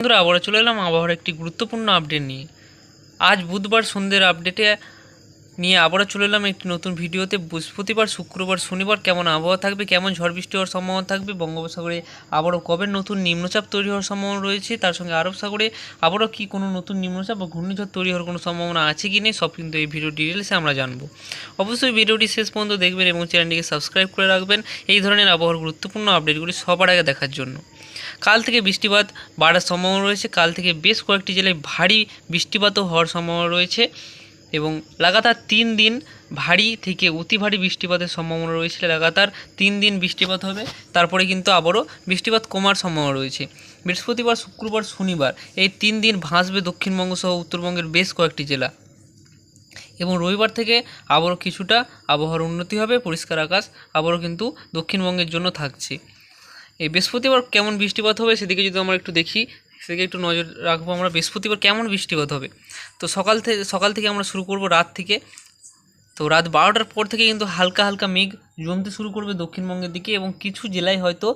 বন্ধুরা, আবারও চলে এলাম আবহাওয়ার একটি গুরুত্বপূর্ণ আপডেট নিয়ে। আজ বুধবার সন্ধ্যের আপডেটে নিয়ে আবারও চলে এলাম একটি নতুন ভিডিওতে। বৃহস্পতিবার, শুক্রবার, শনিবার কেমন আবহাওয়া থাকবে, কেমন ঝড় বৃষ্টি হওয়ার সম্ভাবনা থাকবে, বঙ্গোপসাগরে আবারও কবে নতুন নিম্নচাপ তৈরি হওয়ার সম্ভাবনা রয়েছে, তার সঙ্গে আরব সাগরে আবারও কি কোনো নতুন নিম্নচাপ বা ঘূর্ণিঝড় তৈরি হওয়ার কোনো সম্ভাবনা আছে কি নেই, সব কিন্তু এই ভিডিও ডিটেলসে আমরা জানব। অবশ্যই ভিডিওটি শেষ পর্যন্ত দেখবেন এবং চ্যানেলটিকে সাবস্ক্রাইব করে রাখবেন, এই ধরনের আবহাওয়ার গুরুত্বপূর্ণ আপডেটগুলি সবার আগে দেখার জন্য। কাল থেকে বৃষ্টিপাত বাড়ার সম্ভাবনা রয়েছে। কাল থেকে বেশ কয়েকটি জেলায় ভারী বৃষ্টিপাতও হওয়ার সম্ভাবনা রয়েছে এবং লাগাতার তিন দিন ভারী থেকে অতি ভারী বৃষ্টিপাতের সম্ভাবনা রয়েছে। লাগাতার তিন দিন বৃষ্টিপাত হবে, তারপরে কিন্তু আবারও বৃষ্টিপাত কমার সম্ভাবনা রয়েছে। বৃহস্পতিবার, শুক্রবার, শনিবার এই তিন দিন ভাসবে দক্ষিণবঙ্গ সহ উত্তরবঙ্গের বেশ কয়েকটি জেলা। এবং রবিবার থেকে আবারও কিছুটা আবহাওয়ার উন্নতি হবে, পরিষ্কার আকাশ আবারও কিন্তু দক্ষিণবঙ্গের জন্য থাকছে। এই বৃহস্পতিবার কেমন বৃষ্টিপাত হবে সেদিকে যদি আমরা একটু দেখি, সেদিকে একটু নজর রাখব আমরা, বৃহস্পতিবার কেমন বৃষ্টিপাত হবে? তো সকাল থেকে সকাল থেকে আমরা শুরু করব রাত থেকে। তো রাত বারোটার পর থেকে কিন্তু হালকা হালকা মেঘ জমতে শুরু করবে দক্ষিণবঙ্গের দিকে এবং কিছু জেলায় হয়তো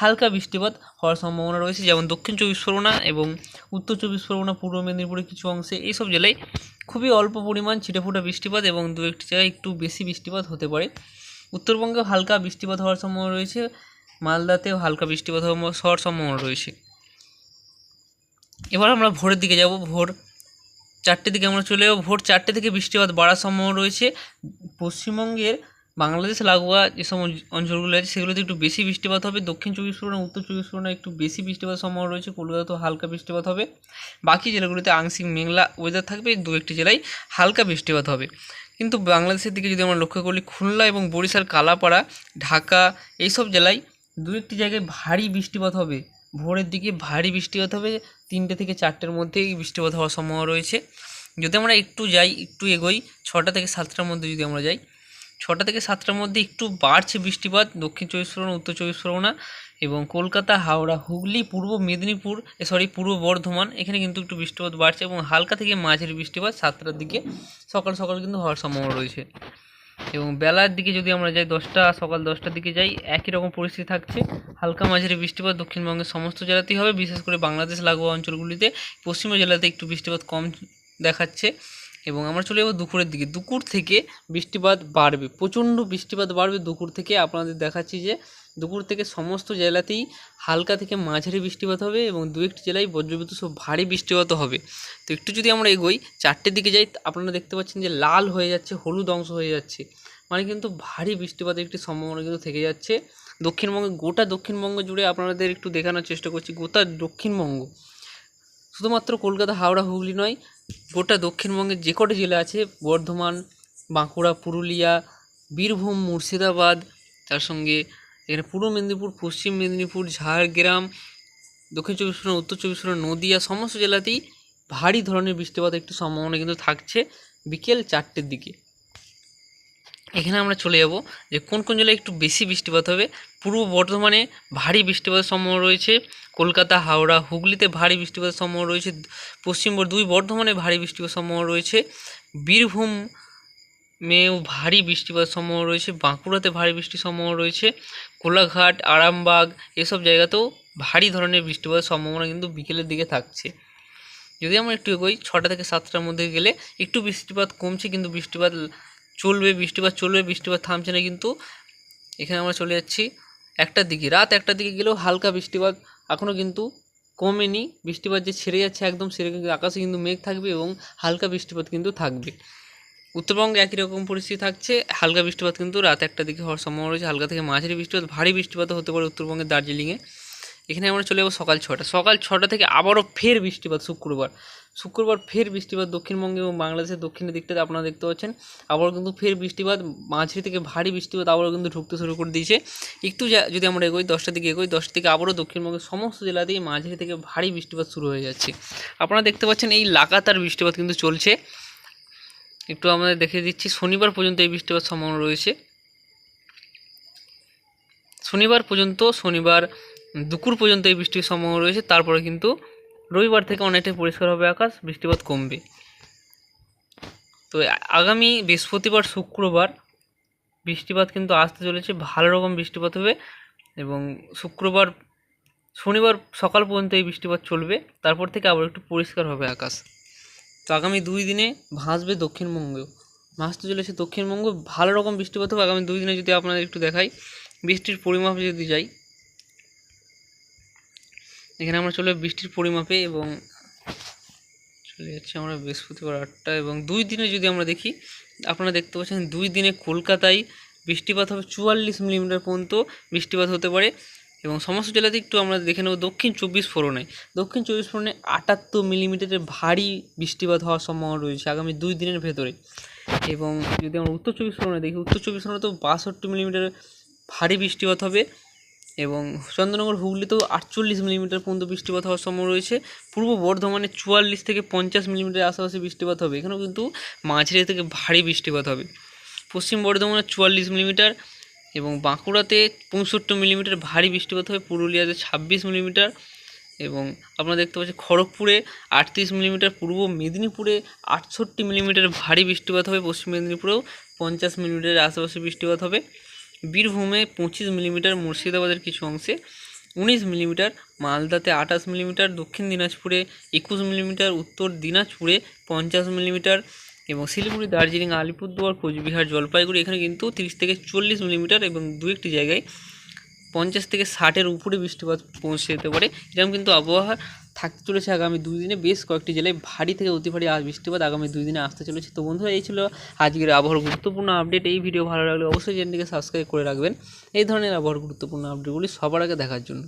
হালকা বৃষ্টিপাত হওয়ার সম্ভাবনা রয়েছে, যেমন দক্ষিণ চব্বিশ পরগনা এবং উত্তর চব্বিশ পরগনা, পূর্ব মেদিনীপুরের কিছু অংশে এইসব জেলায় খুবই অল্প পরিমাণ ছিটেফোঁটা বৃষ্টিপাত এবং দু একটি জায়গায় একটু বেশি বৃষ্টিপাত হতে পারে। উত্তরবঙ্গেও হালকা বৃষ্টিপাত হওয়ার সম্ভাবনা রয়েছে। মালদাতেও হালকা বৃষ্টিপাত হওয়ার সম্ভাবনা রয়েছে। এবার আমরা ভোরের দিকে যাব, ভোর চারটে দিকে আমরা চলে যাব। ভোর চারটে থেকে বৃষ্টিপাত বাড়ার সম্ভাবনা রয়েছে। পশ্চিমবঙ্গের বাংলাদেশ, লাগোয়া যে সব অঞ্চলগুলো আছে, সেগুলোতে একটু বেশি বৃষ্টিপাত হবে। দক্ষিণ চব্বিশ পরগনা, উত্তর চব্বিশ পরগনা একটু বেশি বৃষ্টিপাত সম্ভাবনা রয়েছে। কলকাতাতেও হালকা বৃষ্টিপাত হবে। বাকি জেলাগুলিতে আংশিক মেঘলা ওয়েদার থাকবে। দু একটি জেলায় হালকা বৃষ্টিপাত হবে। কিন্তু বাংলাদেশের দিকে যদি আমরা লক্ষ্য করি, খুলনা এবং বরিশাল, কালাপাড়া, ঢাকা, এইসব জেলায় দু একটি জায়গায় ভারী বৃষ্টিপাত হবে। ভোরের দিকে ভারী বৃষ্টিপাত হবে। তিনটে থেকে চারটের মধ্যেই বৃষ্টিপাত হওয়ার সম্ভাবনা রয়েছে। যদি আমরা একটু যাই, একটু এগোই, ছটা থেকে সাতটার মধ্যে যদি আমরা যাই, ছটা থেকে সাতটার মধ্যে একটু বাড়ছে বৃষ্টিপাত, দক্ষিণ চব্বিশ পরগনা, উত্তর চব্বিশ পরগনা এবং কলকাতা, হাওড়া, হুগলি, পূর্ব মেদিনীপুর সরি পূর্ব বর্ধমান, এখানে কিন্তু একটু বৃষ্টিপাত বাড়ছে এবং হালকা থেকে মাঝের বৃষ্টিপাত সাতটার দিকে সকাল সকাল কিন্তু হওয়ার সম্ভাবনা রয়েছে। এবং বেলার দিকে যদি আমরা যাই দশটা, সকাল দশটার দিকে যাই, একই রকম পরিস্থিতি থাকছে। হালকা মাঝারি বৃষ্টিপাত, দক্ষিণবঙ্গের সমস্ত জেলাতেই হবে, বিশেষ করে বাংলাদেশ লাগোয়া অঞ্চলগুলিতে। পশ্চিম জেলাতে একটু বৃষ্টিপাত কম দেখাচ্ছে এবং আমরা চলে যাব দুপুরের দিকে। দুপুর থেকে বৃষ্টিপাত বাড়বে, প্রচণ্ড বৃষ্টিপাত বাড়বে দুপুর থেকে। আপনাদের দেখাচ্ছি যে দুপুর থেকে সমস্ত জেলাতেই হালকা থেকে মাঝারি বৃষ্টিপাত হবে এবং দু একটি জেলায় বজ্রবিদ্যুৎ সব ভারী বৃষ্টিপাত হবে। তো একটু যদি আমরা এগোই চারটের দিকে যাই আপনারা দেখতে পাচ্ছেন যে লাল হয়ে যাচ্ছে, হলুদ অংশ হয়ে যাচ্ছে। মানে কিন্তু ভারী বৃষ্টিপাতের একটি সম্ভাবনা কিন্তু থেকে যাচ্ছে। দক্ষিণবঙ্গে, গোটা দক্ষিণবঙ্গ জুড়ে আপনাদের একটু দেখানোর চেষ্টা করছি, গোটা দক্ষিণবঙ্গ। শুধুমাত্র কলকাতা, হাওড়া, হুগলি নয়, গোটা দক্ষিণবঙ্গের যে কটি জেলা আছে, বর্ধমান, বাঁকুড়া, পুরুলিয়া, বীরভূম, মুর্শিদাবাদ, তার সঙ্গে এখানে পূর্ব মেদিনীপুর, পশ্চিম মেদিনীপুর, ঝাড়গ্রাম, দক্ষিণ চব্বিশ পরগনা, উত্তর চব্বিশ পরগনা, নদিয়া সমস্ত জেলাতেই ভারী ধরনের বৃষ্টিপাত একটু সম্ভাবনা কিন্তু থাকছে বিকেল চারটের দিকে। এখানে আমরা চলে যাব যে কোন কোন জেলায় একটু বেশি বৃষ্টিপাত হবে। পূর্ব বর্ধমানে ভারী বৃষ্টিপাতের সম্ভাবনা রয়েছে, কলকাতা, হাওড়া, হুগলিতে ভারী বৃষ্টিপাতের সম্ভাবনা রয়েছে, পশ্চিম বর- দুই বর্ধমানে ভারী বৃষ্টিপাতের সম্ভাবনা রয়েছে, বীরভূম মেও ভারী বৃষ্টিপাত সম্ভাবনা রয়েছে, বাঁকুড়াতে ভারী বৃষ্টির সম্ভাবনা রয়েছে, কোলাঘাট, আরামবাগ এসব জায়গাতেও ভারী ধরনের বৃষ্টিপাতের সম্ভাবনা কিন্তু বিকেলের দিকে থাকছে। যদি আমরা একটু এগোই, ছটা থেকে সাতটার মধ্যে গেলে একটু বৃষ্টিপাত কমছে কিন্তু বৃষ্টিপাত চলবে বৃষ্টিপাত চলবে, বৃষ্টিপাত থামছে না কিন্তু এখানে আমরা চলে যাচ্ছি একটার দিকে। রাত একটার দিকে গেলেও হালকা বৃষ্টিপাত এখনও কিন্তু কমেনি। বৃষ্টিপাত যে ছেড়ে যাচ্ছে একদম সেরে কিন্তু আকাশে কিন্তু মেঘ থাকবে এবং হালকা বৃষ্টিপাত কিন্তু থাকবে। উত্তরবঙ্গে একই রকম পরিস্থিতি থাকছে। হালকা বৃষ্টিপাত কিন্তু রাত একটার দিকে হওয়ার সম্ভাবনা রয়েছে। হালকা থেকে মাঝারি বৃষ্টিপাত, ভারী বৃষ্টিপাত হতে পারে উত্তরবঙ্গের দার্জিলিংয়ে। এখানে আমরা চলে যাব সকাল ছটা। সকাল ছটা থেকে আবারও ফের বৃষ্টিপাত শুক্রবার। শুক্রবার ফের বৃষ্টিপাত দক্ষিণবঙ্গে এবং বাংলাদেশের দক্ষিণের দিকটাতে আপনারা দেখতে পাচ্ছেন। আবারও কিন্তু ফের বৃষ্টিপাত, মাঝারি থেকে ভারী বৃষ্টিপাত আবারও কিন্তু ঢুকতে শুরু করে দিয়েছে। একটু যদি আমরা এগোই, দশটার দিকে এগোই দশটা থেকে আবারও দক্ষিণবঙ্গের সমস্ত জেলাতেই মাঝারি থেকে ভারী বৃষ্টিপাত শুরু হয়ে যাচ্ছে। আপনারা দেখতে পাচ্ছেন এই লাগাতার বৃষ্টিপাত কিন্তু চলছে। একটু আমাদের দেখে দিচ্ছি, শনিবার পর্যন্ত এই বৃষ্টিপাত সম্ভাবনা রয়েছে। শনিবার পর্যন্ত, শনিবার দুপুর পর্যন্ত এই বৃষ্টির সম্ভাবনা রয়েছে, তারপরে কিন্তু রবিবার থেকে অনেকটাই পরিষ্কার হবে আকাশ, বৃষ্টিপাত কমবে। তো আগামী বৃহস্পতিবার, শুক্রবার বৃষ্টিপাত কিন্তু আসতে চলেছে, ভালো রকম বৃষ্টিপাত হবে এবং শুক্রবার, শনিবার সকাল পর্যন্ত এই বৃষ্টিপাত চলবে, তারপর থেকে আবার একটু পরিষ্কার হবে আকাশ। তো আগামী দুই দিনে ভাসবে দক্ষিণবঙ্গেও ভাসতে চলেছে দক্ষিণবঙ্গ। ভালো রকম বৃষ্টিপাত হবে আগামী দুই দিনে যদি আপনাদের একটু দেখাই। বৃষ্টির পরিমাপে যদি যাই, এখানে আমরা চলে বৃষ্টির পরিমাপে এবং চলে যাচ্ছে আমরা বৃহস্পতিবার আটটা এবং দুই দিনে যদি আমরা দেখি, আপনারা দেখতে পাচ্ছেন দুই দিনে কলকাতায় বৃষ্টিপাত হবে চুয়াল্লিশ মিলিমিটার পর্যন্ত বৃষ্টিপাত হতে পারে। এবং সমস্ত জেলাতে একটু আমরা দেখে নেব দক্ষিণ চব্বিশ পরগনায়। দক্ষিণ চব্বিশ পরগনায় আটাত্তর মিলিমিটারের ভারী বৃষ্টিপাত হওয়ার সম্ভাবনা রয়েছে আগামী দুই দিনের ভেতরে। এবং যদি আমরা উত্তর চব্বিশ পরগনায় দেখি, উত্তর চব্বিশ পরগনা তো বাষট্টি মিলিমিটারের ভারী বৃষ্টিপাত হবে এবং চন্দ্রনগর হুগলিতেও আটচল্লিশ মিলিমিটার পর্যন্ত বৃষ্টিপাত হওয়ার সম্ভাবনা রয়েছে। পূর্ব বর্ধমানে চুয়াল্লিশ থেকে পঞ্চাশ মিলিমিটার আশেপাশে বৃষ্টিপাত হবে। এখানেও কিন্তু মাঝারি থেকে ভারী বৃষ্টিপাত হবে। পশ্চিম বর্ধমানে চুয়াল্লিশ মিলিমিটার এবং বাঁকুড়াতে পঁয়ষট্টি মিলিমিটার ভারী বৃষ্টিপাত হবে পুরুলিয়াতে ছাব্বিশ মিলিমিটার এবং আপনারা দেখতে পাচ্ছেন খড়গপুরে আটত্রিশ মিলিমিটার, পূর্ব মেদিনীপুরে আটষট্টি মিলিমিটার ভারী বৃষ্টিপাত হবে, পশ্চিম মেদিনীপুরেও পঞ্চাশ মিলিমিটারের আশেপাশে বৃষ্টিপাত হবে। বীরভূমে পঁচিশ মিলিমিটার, মুর্শিদাবাদের কিছু অংশে উনিশ মিলিমিটার, মালদাতে আঠাশ মিলিমিটার, দক্ষিণ দিনাজপুরে একুশ মিলিমিটার, উত্তর দিনাজপুরে পঞ্চাশ মিলিমিটার এবং শিলিগুড়ি, দার্জিলিং, আলিপুরদুয়ার, কোচবিহার, জলপাইগুড়ি এখানে কিন্তু তিরিশ থেকে চল্লিশ মিলিমিটার এবং দু একটি জায়গায় পঞ্চাশ থেকে ষাটের উপরে বৃষ্টিপাত পৌঁছে যেতে পারে। এরকম কিন্তু আবহাওয়া থাকতে চলেছে আগামী দুই দিনে। বেশ কয়েকটি জেলায় ভারী থেকে অতি ভারী বৃষ্টিপাত আগামী দুই দিনে আসতে চলেছে। তো বন্ধুরা, এই ছিল আজকের আবহাওয়ার গুরুত্বপূর্ণ আপডেট। এই ভিডিও ভালো লাগলে অবশ্যই চ্যানেলটিকে সাবস্ক্রাইব করে রাখবেন। এই ধরনের আবহাওয়ার গুরুত্বপূর্ণ আপডেটগুলি সবার আগে দেখার জন্য।